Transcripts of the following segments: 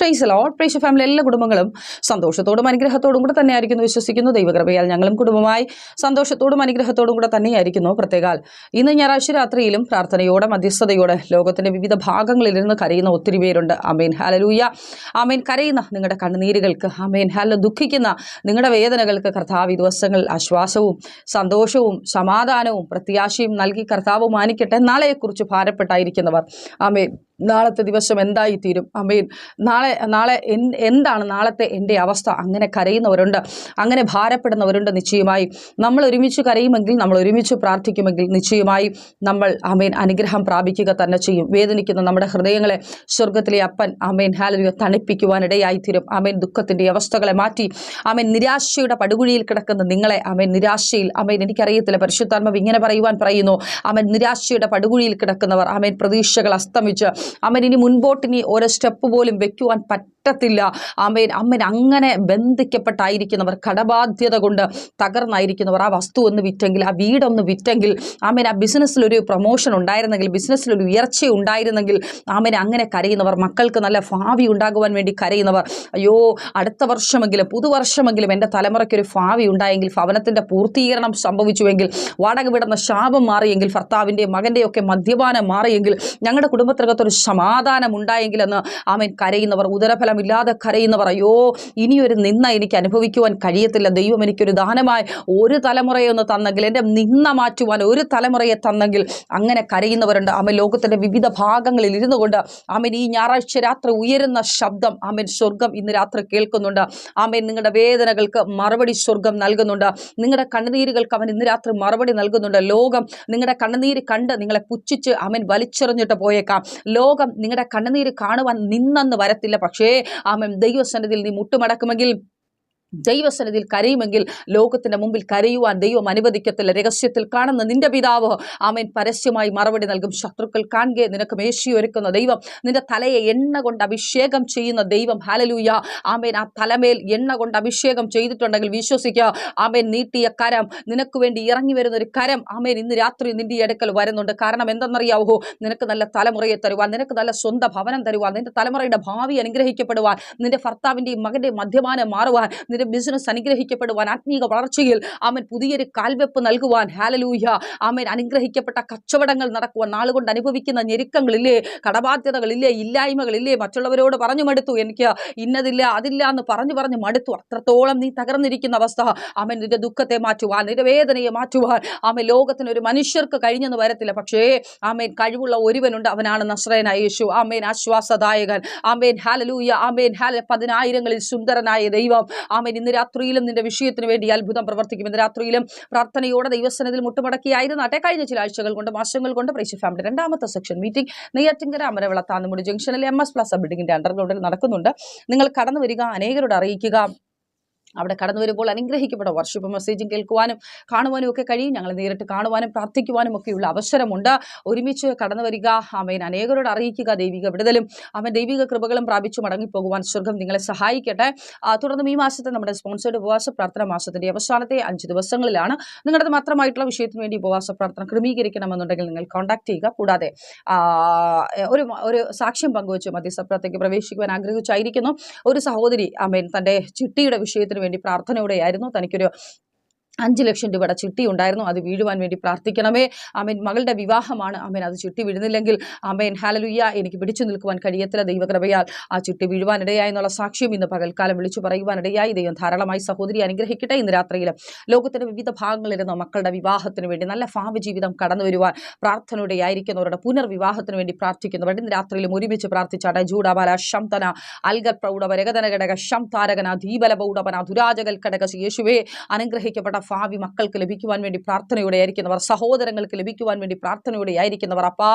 Price load price family എല്ലാ കുടുംബങ്ങളും സന്തോഷത്തോടും അനുഗ്രഹത്തോടും കൂടെ തന്നെയായിരിക്കുന്നു വിശ്വസിക്കുന്നു. ദൈവകൃപയാൽ ഞങ്ങളും കുടുംബമായി സന്തോഷത്തോടും അനുഗ്രഹത്തോടും കൂടെ തന്നെയായിരിക്കുന്നു. പ്രത്യേകാൽ ഇന്ന് ഞായറാഴ്ച രാത്രിയിലും പ്രാർത്ഥനയോടെ മധ്യസ്ഥതയോടെ ലോകത്തിന്റെ വിവിധ ഭാഗങ്ങളിൽ നിന്ന് കരയുന്ന ഒത്തിരി പേരുണ്ട്. അമീൻ ഹാലലൂയ അമീൻ കരയുന്ന നിങ്ങളുടെ കണ്ണുനീരുകൾക്ക് അമീൻ ഹാല ദുഃഖിക്കുന്ന നിങ്ങളുടെ വേദനകൾക്ക് കർത്താവ് ഈ ദിവസങ്ങളിൽ ആശ്വാസവും സന്തോഷവും സമാധാനവും പ്രത്യാശയും നൽകി കർത്താവ് മാനിക്കട്ടെ. നാളെയെക്കുറിച്ച് ഭാരപ്പെട്ടായിരിക്കുന്നവർ അമീൻ നാളത്തെ ദിവസം എന്തായി തീരും അമീൻ. നാളെ നാളെ എന്താണ് നാളത്തെ എന്റെ അവസ്ഥ? അങ്ങനെ കരയുന്നവരുണ്ട്. അങ്ങനെ ഭാരപ്പെടുന്നവരുണ്ട് നിശ്ചയമായി. നമ്മൾ ഒരുമിച്ച് കരയുമെങ്കിൽ നമ്മൾ ഒരുമിച്ച് പ്രാർത്ഥിക്കുമെങ്കിൽ നിശ്ചയമായി നമ്മൾ അമ്മയൻ അനുഗ്രഹം പ്രാപിക്കുക തന്നെ ചെയ്യും. വേദനിക്കുന്ന നമ്മുടെ ഹൃദയങ്ങളെ സ്വർഗത്തിലെ അപ്പൻ അമ്മയൻ ഹാലലുക തണുപ്പിക്കുവാനിടയായി തീരും അമീൻ ദുഃഖത്തിന്റെ അവസ്ഥകളെ മാറ്റി. അമ്മയൻ നിരാശയുടെ പടുകുഴിയിൽ കിടക്കുന്ന നിങ്ങളെ അമ്മയൻ നിരാശയിൽ അമ്മയൻ എനിക്കറിയത്തില്ല പരിശുദ്ധാത്മാവ് ഇങ്ങനെ പറയുവാൻ പറയുന്നു. അമ്മൻ നിരാശയുടെ പടുകുഴിയിൽ കിടക്കുന്നവർ അമേൻ പ്രതീക്ഷകൾ അസ്തമിച്ച് അമൻ ഇനി മുൻപോട്ടിനി ഓരോ സ്റ്റെപ്പ് പോലും വെക്കുവാൻ പറ്റത്തില്ല അമേൻ അമ്മൻ അങ്ങനെ ബന്ധിക്കപ്പെട്ടായിരിക്കുന്നവർ കടബാധ്യത കൊണ്ട് തകർന്നായിരിക്കുന്നവർ ആ വസ്തു ഒന്ന് വിറ്റെങ്കിൽ ആ വീടൊന്ന് വിറ്റെങ്കിൽ ആമേൻ ആ ബിസിനസ്സിലൊരു പ്രൊമോഷൻ ഉണ്ടായിരുന്നെങ്കിൽ ബിസിനസ്സിലൊരു ഉയർച്ച ഉണ്ടായിരുന്നെങ്കിൽ ആമേൻ അങ്ങനെ കരയുന്നവർ മക്കൾക്ക് നല്ല ഭാവി ഉണ്ടാകുവാൻ വേണ്ടി കരയുന്നവർ അയ്യോ അടുത്ത വർഷമെങ്കിലും പുതുവർഷമെങ്കിലും എന്റെ തലമുറയ്ക്കൊരു ഭാവി ഉണ്ടായെങ്കിൽ ഭവനത്തിന്റെ പൂർത്തീകരണം സംഭവിച്ചുവെങ്കിൽ വാടക വിടുന്ന ശാപം മാറിയെങ്കിൽ ഭർത്താവിന്റെ മകന്റെയൊക്കെ മദ്യപാനം മാറിയെങ്കിൽ ഞങ്ങളുടെ കുടുംബത്തിനകത്തൊരു സമാധാനം ഉണ്ടായെങ്കിൽ എന്ന് ആമേൻ കരയുന്നവർ ഉദരഫലമില്ലാതെ കരയുന്നവർ അയ്യോ ഇനിയൊരു നിന്ന എനിക്ക് അനുഭവിക്കുവാൻ കഴിയത്തില്ല. ദൈവം എനിക്കൊരു ദാനമായി ഒരു തലമുറയൊന്ന് തന്നെങ്കിൽ എന്റെ നിന്ന മാറ്റുവാൻ ഒരു തലമുറയെ തന്നെങ്കിൽ. അങ്ങനെ കരയുന്നവരുണ്ട്. ആമൻ. ലോകത്തിന്റെ വിവിധ ഭാഗങ്ങളിൽ ഇരുന്നു കൊണ്ട് ആമൻ ഈ ഞായറാഴ്ച രാത്രി ഉയരുന്ന ശബ്ദം ആമൻ സ്വർഗം ഇന്ന് രാത്രി കേൾക്കുന്നുണ്ട്. ആമൻ നിങ്ങളുടെ വേദനകൾക്ക് മറുപടി സ്വർഗം നൽകുന്നുണ്ട്. നിങ്ങളുടെ കണ്ണുനീരുകൾക്ക് അവൻ ഇന്ന് രാത്രി മറുപടി നൽകുന്നുണ്ട്. ലോകം നിങ്ങളുടെ കണ്ണുനീര് കണ്ട് നിങ്ങളെ പുച്ഛിച്ച് അവൻ വലിച്ചെറിഞ്ഞിട്ട് പോയേക്കാം. ലോകം നിങ്ങളുടെ കണ്ണുനീര് കാണുവാൻ നിന്നെന്ന് വരത്തില്ല. പക്ഷേ ആമൻ. ദൈവസന്നിധിയിൽ നീ മുട്ടുമടക്കുമെങ്കിൽ ദൈവസന്നിധിയിൽ കരയുമെങ്കിൽ ലോകത്തിന്റെ മുമ്പിൽ കരയുവാൻ ദൈവം അനുവദിക്കത്തില്ല. രഹസ്യത്തിൽ കാണുന്ന നിന്റെ പിതാവ്. ആമേൻ. പരസ്യമായി മറുപടി നൽകും. ശത്രുക്കൾ കാണുകയെ നിനക്ക് മേശി ഒരുക്കുന്ന ദൈവം. നിന്റെ തലയെ എണ്ണ കൊണ്ട് അഭിഷേകം ചെയ്യുന്ന ദൈവം. ഹാലലൂയ ആമേൻ. ആ തലമേൽ എണ്ണ കൊണ്ട് അഭിഷേകം ചെയ്തിട്ടുണ്ടെങ്കിൽ വിശ്വസിക്കുക. ആമേൻ. നീട്ടിയ കരം. നിനക്ക് വേണ്ടി ഇറങ്ങി വരുന്ന ഒരു കരം. ആമേൻ. ഇന്ന് രാത്രി നിന്റെ അടുക്കൽ വരുന്നുണ്ട്. കാരണം എന്തെന്നറിയാവോ? നിനക്ക് നല്ല തലമുറയെ തരുവാൻ നിനക്ക് നല്ല സ്വന്തം ഭവനം തരുവാൻ നിന്റെ തലമുറയുടെ ഭാവി അനുഗ്രഹിക്കപ്പെടുവാൻ നിന്റെ ഭർത്താവിന്റെയും മകന്റെയും മധ്യമാനം മാറുവാൻ നിന്റെ ബിസിനസ് അനുഗ്രഹിക്കപ്പെടുവാൻ ആത്മീക വളർച്ചയിൽ അവൻ പുതിയൊരു കാൽവെപ്പ് നൽകുവാൻ ഹാലലൂഹ്യ അവൻ അനുഗ്രഹിക്കപ്പെട്ട കച്ചവടങ്ങൾ നടക്കുവാൻ നാളുകൊണ്ട് അനുഭവിക്കുന്ന ഞെരുക്കങ്ങളില്ലേ കടബാധ്യതകളില്ലേ ഇല്ലായ്മകളില്ലേ മറ്റുള്ളവരോട് പറഞ്ഞു മടുത്തു എനിക്ക് ഇന്നതില്ല അതില്ല എന്ന് പറഞ്ഞു പറഞ്ഞു മടുത്തു. അത്രത്തോളം നീ തകർന്നിരിക്കുന്ന അവസ്ഥ. അവൻ നിന്റെ ദുഃഖത്തെ മാറ്റുവാൻ നിന്റെ വേദനയെ മാറ്റുവാൻ. അവൻ ലോകത്തിന് ഒരു മനുഷ്യർക്ക് കഴിഞ്ഞെന്ന് വരത്തില്ല. പക്ഷേ ആമേൻ കഴിവുള്ള ഒരുവനുണ്ട് അവനാണ് നസ്രയനായ യേശു. ആമേൻ ആശ്വാസദായകൻ. ആമേൻ ഹാലലൂയ ആമേൻ ഹാല പതിനായിരങ്ങളിൽ സുന്ദരനായ ദൈവം. ആമേൻ ഇന്ന് രാത്രിയിലും നിന്റെ വിഷയത്തിന് വേണ്ടി അത്ഭുതം പ്രവർത്തിക്കും. ഇന്ന് രാത്രിയിലും പ്രാർത്ഥനയോടെ ദൈവസനത്തിൽ മുട്ടുമടക്കിയായിരുന്നാട്ടെ കഴിഞ്ഞ ചില ആഴ്ചകൾ കൊണ്ട് മാസങ്ങൾ കൊണ്ട് പ്രേക്ഷ ഫാമിലി രണ്ടാമത്തെ സെക്ഷൻ മീറ്റിംഗ് നെയ്യാറ്റിങ്കര അമരവിള താന്നുമുടി ജംഗ്ഷനിലെ എം എസ് പ്ലസ് ബിൽഡിംഗിന്റെ അണ്ടർഗ്രൗണ്ടിൽ നടക്കുന്നുണ്ട്. നിങ്ങൾ കടന്നു വരിക അനേകരോട് അറിയിക്കുക. അവിടെ കടന്നു വരുമ്പോൾ അനുഗ്രഹിക്കപ്പെട്ട വർഷിപ്പ് മെസ്സേജും കേൾക്കുവാനും കാണുവാനും ഒക്കെ കഴിയും. ഞങ്ങൾ നേരിട്ട് കാണുവാനും പ്രാർത്ഥിക്കുവാനും ഒക്കെയുള്ള അവസരമുണ്ട്. ഒരുമിച്ച് കടന്നു വരിക. ആമേൻ. അനേകരോട് അറിയിക്കുക ദൈവിക വിടുതലും. അവൻ ദൈവിക കൃപകളും പ്രാപിച്ചു മടങ്ങിപ്പോകുവാൻ സ്വർഗം നിങ്ങളെ സഹായിക്കട്ടെ. തുടർന്ന് തുടർന്നും ഈ മാസത്തെ നമ്മുടെ സ്പോൺസേഡ് ഉപവാസ പ്രാർത്ഥന മാസത്തിന്റെ അവസാനത്തെ അഞ്ച് ദിവസങ്ങളിലാണ് നിങ്ങളുടെ മാത്രമായിട്ടുള്ള വിഷയത്തിന് വേണ്ടി ഉപവാസ പ്രാർത്ഥന ക്രമീകരിക്കണമെന്നുണ്ടെങ്കിൽ നിങ്ങൾ കോൺടാക്ട് ചെയ്യുക. കൂടാതെ ഒരു ഒരു സാക്ഷ്യം പങ്കുവച്ച് മധ്യസ്ഥപ്രത്തേക്ക് പ്രവേശിക്കുവാൻ ആഗ്രഹിച്ചായിരിക്കുന്നു. ഒരു സഹോദരി അമേൻ തന്റെ ചിട്ടിയുടെ വിഷയത്തിന് വേണ്ടി പ്രാർത്ഥനയോടെയായിരുന്നു തനിക്കൊരു അഞ്ച് ലക്ഷം രൂപയുടെ ചിട്ടി ഉണ്ടായിരുന്നു. അത് വീഴുവാൻ വേണ്ടി പ്രാർത്ഥിക്കണമേ. അമേൻ. മകളുടെ വിവാഹമാണ്. അമേൻ. അത് ചിട്ടി വീഴുന്നില്ലെങ്കിൽ അമേൻ. ഹാലലുയ്യ എനിക്ക് പിടിച്ചു നിൽക്കുവാൻ കഴിയത്തില്ല ദൈവകൃപയാൽ. ആ ചിട്ടി വീഴുവാനിടയായി എന്നുള്ള സാക്ഷ്യം ഇന്ന് പകൽക്കാലം വിളിച്ചു പറയുവാനിടയായി. ദൈവം ധാരാളമായി സഹോദരി അനുഗ്രഹിക്കട്ടെ ഇന്ന് രാത്രിയിൽ ലോകത്തിന്റെ വിവിധ ഭാഗങ്ങളിലിരുന്ന മക്കളുടെ വിവാഹത്തിന് വേണ്ടി നല്ല ഭാവി ജീവിതം കടന്നു വരുവാൻ പ്രാർത്ഥനയുടെ പുനർവിവാഹത്തിന് വേണ്ടി പ്രാർത്ഥിക്കുന്നവർ ഇന്ന് രാത്രിയിലും ഒരുമിച്ച് പ്രാർത്ഥിച്ചാട്ടെ. ജൂഡാബാല ശംതന അൽഗൽ പ്രൗഢവ രഗതന ഘടക ശം താരകന ധീബല പൗഢവന ദുരാജകൽ ഘടക യേശുവേ അനുഗ്രഹിക്കപ്പെട്ട ഭാവി മക്കൾക്ക് ലഭിക്കുവാൻ വേണ്ടി പ്രാർത്ഥനയോടെ ആയിരിക്കുന്നവർ സഹോദരങ്ങൾക്ക് ലഭിക്കുവാൻ വേണ്ടി പ്രാർത്ഥനയോടെ ആയിരിക്കുന്നവർ അപ്പാ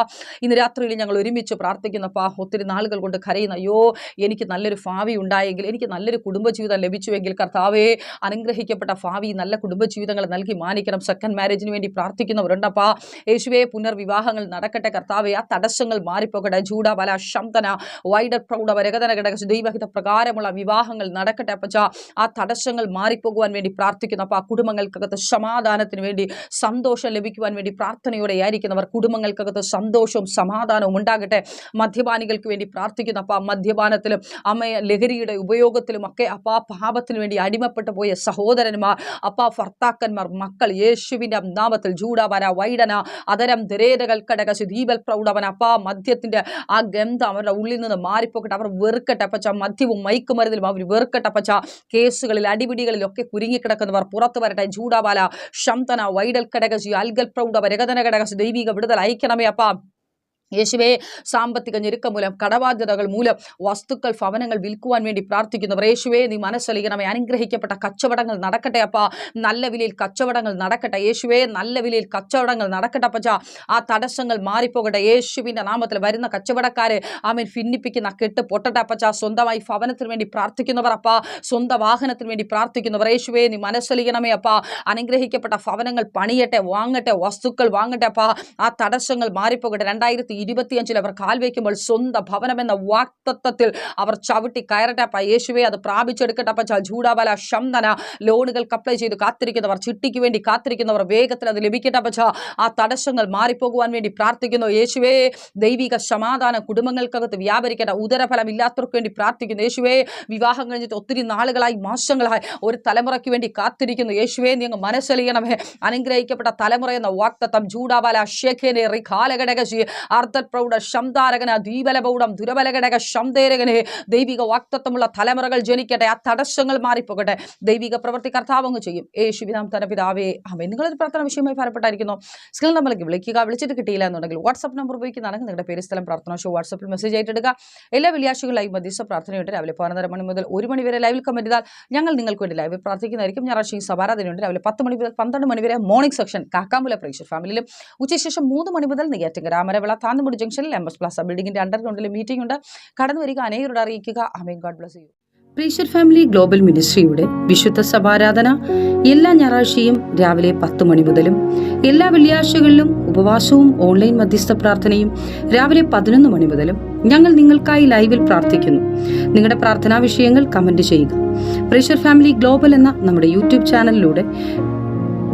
ഇന്ന് രാത്രിയിൽ ഞങ്ങൾ ഒരുമിച്ച് പ്രാർത്ഥിക്കുന്നപ്പാ ഒത്തിരി നാളുകൾ കൊണ്ട് കരയുന്ന അയ്യോ എനിക്ക് നല്ലൊരു ഭാവി ഉണ്ടായെങ്കിൽ എനിക്ക് നല്ലൊരു കുടുംബജീവിതം ലഭിച്ചുവെങ്കിൽ കർത്താവേ അനുഗ്രഹിക്കപ്പെട്ട ഭാവി നല്ല കുടുംബജീവിതങ്ങൾ നൽകി മാനിക്കണം. സെക്കൻഡ് മാരേജിന് വേണ്ടി പ്രാർത്ഥിക്കുന്നവരുണ്ടപ്പാ. യേശുവെ പുനർവിവാഹങ്ങൾ നടക്കട്ടെ കർത്താവെ. ആ തടസ്സങ്ങൾ മാറിപ്പോകട്ടെ. ജൂഡ ബല ശംതന വൈഡർ പ്രൗഢ വരകതന ഘടക ദൈവഹിത പ്രകാരമുള്ള വിവാഹങ്ങൾ നടക്കട്ടെ അപ്പച്ച. ആ തടസ്സങ്ങൾ മാറിപ്പോകുവാൻ വേണ്ടി പ്രാർത്ഥിക്കുന്നു അപ്പോൾ ആ കുടുംബങ്ങൾ കുടുംബങ്ങൾക്കകത്ത് സമാധാനത്തിന് വേണ്ടി സന്തോഷം ലഭിക്കുവാൻ വേണ്ടി പ്രാർത്ഥനയോടെ ആയിരിക്കുന്നവർ കുടുംബങ്ങൾക്കകത്ത് സന്തോഷവും സമാധാനവും ഉണ്ടാകട്ടെ. മദ്യപാനികൾക്ക് വേണ്ടി പ്രാർത്ഥിക്കുന്നു അപ്പ മദ്യപാനത്തിലും അമ്മയെ ലഹരിയുടെ ഉപയോഗത്തിലും ഒക്കെ അപ്പാ പാപത്തിന് വേണ്ടി അടിമപ്പെട്ടു പോയ സഹോദരന്മാർ അപ്പാ ഭർത്താക്കന്മാർ മക്കൾ യേശുവിന്റെ നാമത്തിൽ ചൂടാവന വൈഡന അതരം ദരേതകൾ കടകശു ദീപൽ പ്രൗഢവൻ അപ്പാ മദ്യത്തിന്റെ ആ ഗന്ധം അവരുടെ ഉള്ളിൽ നിന്ന് മാറിപ്പോക്കട്ടെ അവർ വെറുക്കട്ടെ പച്ച മദ്യവും മയക്കുമരുന്നിലും അവർ വെറുക്കട്ടെ പച്ച കേസുകളിൽ അടിപിടികളിലൊക്കെ കുരുങ്ങിക്കിടക്കുന്നവർ പുറത്തു വരട്ടെ. ജൂഡാബാല ശംതന വൈഡൽ കടകശി അൽഗൽ പ്രൗഢവ രഗതന കടകശി ദൈവിക വിടുതൽ അയക്കണമേ അപ്പാ. യേശുവേ സാമ്പത്തിക ഞെരുക്കം മൂലം കടബാധ്യതകൾ മൂലം വസ്തുക്കൾ ഭവനങ്ങൾ വിൽക്കുവാൻ വേണ്ടി പ്രാർത്ഥിക്കുന്നവർ യേശുവേ നീ മനസ്സലിയണമേ അനുഗ്രഹിക്കപ്പെട്ട കച്ചവടങ്ങൾ നടക്കട്ടെ അപ്പ. നല്ല വിലയിൽ കച്ചവടങ്ങൾ നടക്കട്ടെ യേശുവേ നല്ല വിലയിൽ കച്ചവടങ്ങൾ നടക്കട്ടെ അപ്പച്ച. ആ തടസ്സങ്ങൾ മാറിപ്പോകട്ടെ യേശുവിന്റെ നാമത്തിൽ വരുന്ന കച്ചവടക്കാരെ ആമൻ ഭിന്നിപ്പിക്കുന്ന കെട്ട് പൊട്ടട്ടെ അപ്പച്ച. സ്വന്തമായി ഭവനത്തിന് വേണ്ടി പ്രാർത്ഥിക്കുന്നവർ അപ്പ. സ്വന്തം വാഹനത്തിന് വേണ്ടി പ്രാർത്ഥിക്കുന്നവർ യേശുവേ നീ മനസ്സലിയണമേ അപ്പ. അനുഗ്രഹിക്കപ്പെട്ട ഭവനങ്ങൾ പണിയട്ടെ വാങ്ങട്ടെ വസ്തുക്കൾ വാങ്ങട്ടെ അപ്പ. ആ തടസ്സങ്ങൾ മാറിപ്പോകട്ടെ. രണ്ടായിരത്തി ഇരുപത്തിയഞ്ചിൽ അവർ കാൽ വയ്ക്കുമ്പോൾ സ്വന്തം എന്ന വാക്തത്വത്തിൽ അവർ ചവിട്ടി കയറട്ടെ. അപ്പ യേശുവെ അത് പ്രാപിച്ചെടുക്കട്ടെ. അപ്പ ചൂടാവല ശംദന ലോണുകൾക്ക് അപ്ലൈ ചെയ്ത്. കാത്തിരിക്കുന്നവർ ചിട്ടിക്ക് വേണ്ടി കാത്തിരിക്കുന്നവർ വേഗത്തിൽ അത് ലഭിക്കട്ടെ. അപ്പച്ച ആ തടസ്സങ്ങൾ മാറിപ്പോകുവാൻ വേണ്ടി പ്രാർത്ഥിക്കുന്നു. യേശുവേ ദൈവിക സമാധാനം കുടുംബങ്ങൾക്കകത്ത് വ്യാപരിക്കട്ടെ. ഉദരഫലം ഇല്ലാത്തവർക്ക് വേണ്ടി പ്രാർത്ഥിക്കുന്നു. യേശുവേ വിവാഹം കഴിഞ്ഞിട്ട് ഒത്തിരി നാളുകളായി മാസങ്ങളായി ഒരു തലമുറയ്ക്ക് വേണ്ടി കാത്തിരിക്കുന്നു. യേശുവേ നീ അങ്ങ് മനസ്സലിയണമേ. അനുഗ്രഹിക്കപ്പെട്ട തലമുറ എന്ന വാക്തത്വം ജൂഡാബല ഷേഖേനെ റിഖാലഘടകശി അർത്ഥപ്രൗഢ ശംതാരകന ദ്വീപലപൗഢം ദുരബലഘടക ശംതേരകനെ ദൈവിക വാക്തത്വമുള്ള തലമുറകൾ ജനിക്കട്ടെ ആ തടസ്സങ്ങൾ മാറിപ്പോകട്ടെ. ദൈവിക പ്രവൃത്തി കർത്താവങ്ങ് ചെയ്യും. യേശുവിനാം തന്റെ പിതാവേ അമ്മ നിങ്ങളൊരു പ്രാർത്ഥന വിഷയമായി ഫലപ്പെട്ടായിരിക്കുന്നു സ്കിൽ നമ്മൾക്ക് വിളിക്കുക. വിളിച്ചിട്ട് കിട്ടിയില്ല എന്നുണ്ടെങ്കിൽ വാട്സ്ആപ്പ് നമ്പർ ഉപയോഗിക്കുന്നതാണെങ്കിൽ നിങ്ങളുടെ പേര് സ്ഥലം പ്രാർത്ഥന ഷോ വാട്സപ്പിൽ മെസ്സേജ് ആയിട്ടെടുക്കുക. എല്ലാ വെള്ളിയാഴ്ചകളും ലൈവ് മധ്യസ്ഥ പ്രാർത്ഥനയുണ്ട്. രാവിലെ പതിനൊന്നര മണി മുതൽ ഒരു മണി വരെ ലൈവിൽ കമന്റ് ചെയ്താൽ ഞങ്ങൾ നിങ്ങൾക്ക് വേണ്ടി ലൈവിൽ പ്രാർത്ഥിക്കുന്നതായിരിക്കും. ഞായറാഴ്ച സഭാരാധനയുണ്ട്. രാവിലെ പത്ത് മണി മുതൽ പന്ത്രണ്ട് മണി വരെ മോർണിംഗ് സെക്ഷൻ കാക്കാമ്പുല പ്രേക്ഷർ ഫാമിലിയിലും ഉച്ചശേഷം മൂന്ന് മണി മുതൽ നെയ്യാറ്റിങ്കര രാമരവിള താന്നുമുടി ജംഗ്ഷനിൽ എം എസ് പ്ലാസ ബിൽഡിംഗിന്റെ അണ്ടർഗ്രൗണ്ടിൽ മീറ്റിംഗ് ഉണ്ട്. കടന്നു വരിക അനേകരോട് അറിയിക്കുക. God bless you pressure family global മിനിസ്ട്രിയുടെ വിശുദ്ധ സഭാരാധന എല്ലാ ഞായറാഴ്ചയും രാവിലെ പത്ത് മണി മുതലും എല്ലാ വെള്ളിയാഴ്ചകളിലും ഉപവാസവും ഓൺലൈൻ മധ്യസ്ഥ പ്രാർത്ഥനയും രാവിലെ പതിനൊന്ന് മണി മുതലും ഞങ്ങൾ നിങ്ങൾക്കായി ലൈവിൽ പ്രാർത്ഥിക്കുന്നു. നിങ്ങളുടെ പ്രാർത്ഥനാ വിഷയങ്ങൾ കമന്റ് ചെയ്യുക. പ്രീഷർ ഫാമിലി ഗ്ലോബൽ എന്ന നമ്മുടെ യൂട്യൂബ് ചാനലിലൂടെ